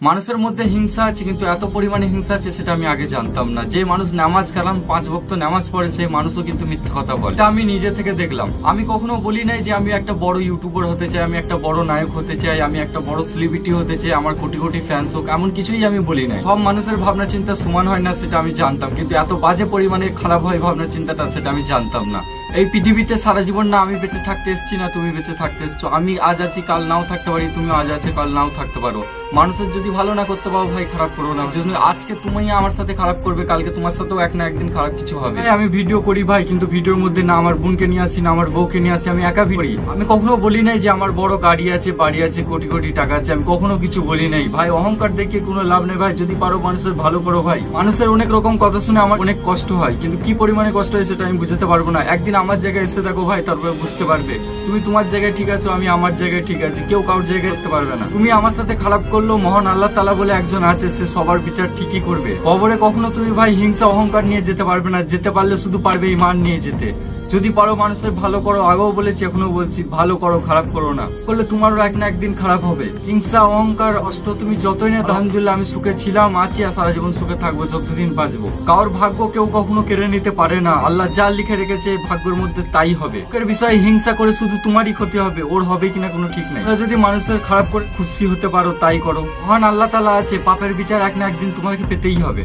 মানুষের মধ্যে হিংসা আছে, কিন্তু এত পরিমাণে হিংসা আছে সেটা আমি আগে জানতাম না। যে মানুষ নামাজ কালাম, পাঁচ ভক্ত নামাজ পড়ে, সেই মানুষও কিন্তু মিথ্যে কথা বলে। আমি নিজে থেকে দেখলাম। আমি কখনো বলি নাই যে আমি একটা বড় ইউটিউবার হতে চাই, আমি একটা বড় নায়ক হতে চাই, আমি একটা বড় সেলিব্রিটি হতে চাই, আমার কোটি কোটি ফ্যান্স হোক, এমন কিছুই আমি বলি নাই। সব মানুষের ভাবনা চিন্তা সমান হয় না সেটা আমি জানতাম, কিন্তু এত বাজে পরিমাণে খারাপ হয় ভাবনা চিন্তাটা সেটা আমি জানতাম না। এই পৃথিবীতে সারা জীবন না আমি বেঁচে থাকতে এসেছি না তুমি বেঁচে থাকতে এসছো। আমি আজ আছি, কাল নাও থাকতে পারি, তুমি আজ আছে, কাল নাও থাকতে পারো। মানুষের যদি ভালো না করতে পারো ভাই খারাপ করব না। যদি আজকে তুমি আমার সাথে খারাপ করবে কালকে তোমার সাথেও এক না একদিন খারাপ কিছু হবে। হ্যাঁ, আমি ভিডিও করি ভাই কিন্তু ভিডিওর মধ্যে না আমার বোনকে নিয়ে আসি না আমার বউকে নিয়ে আসি আমি একা করি। আমি কখনো বলি নাই যে আমার বড় গাড়ি আছে বাড়ি আছে কোটি কোটি টাকা আছে আমি কখনো কিছু বলি নাই। ভাই অহংকার দেখে কোনো লাভ নেই ভাই যদি পারো মানুষের ভালো করো ভাই। মানুষের অনেক রকম কথা শুনে আমার অনেক কষ্ট হয় কিন্তু কি পরিমাণে কষ্ট হয় সেটা আমি বুঝতে পারব না। একদিন আমার জায়গায় এসে দেখো ভাই তারপরে বুঝতে পারবে। তুমি তোমার জায়গায় ঠিক আছো আমি আমার জায়গায় ঠিক আছি কেউ কারোর জায়গায় করতে পারবে না। তুমি আমার সাথে খারাপ করলেও মহান আল্লাহ তালা বলে একজন আছে, সে সবার বিচার ঠিকই করবে। কবরে কখনো তুমি ভাই হিংসা, অহংকার নিয়ে যেতে পারবে না, যেতে পারলে শুধু পারবে ইমান নিয়ে যেতে। যদি পারো মানুষের ভালো করো, আগেও বলেছি এখনও বলছি, ভালো করো, খারাপ করো না। করলে তোমারও এক না একদিন খারাপ হবে। হিংসা, অহংকার অষ্ট তুমি যতই না আলহামদুলিল্লাহ আমি সুখে ছিলাম, আছি, আর সারা জীবন সুখে থাকব, যতদিন বাঁচবো। কারোর ভাগ্য কেউ কখনো কেড়ে নিতে পারে না। আল্লাহ যা লিখে রেখেছে, ভাগ্যের মধ্যে তাই হবে। এর বিষয়ে হিংসা করে শুধু তোমারই ক্ষতি হবে, ওর হবে কিনা কোনো ঠিক নাই। যদি মানুষের খারাপ করে খুশি হতে পারো, তাই করো। মহান আল্লাহ তালা আছে, পাপের বিচার এক না একদিন তোমাকে পেতেই হবে।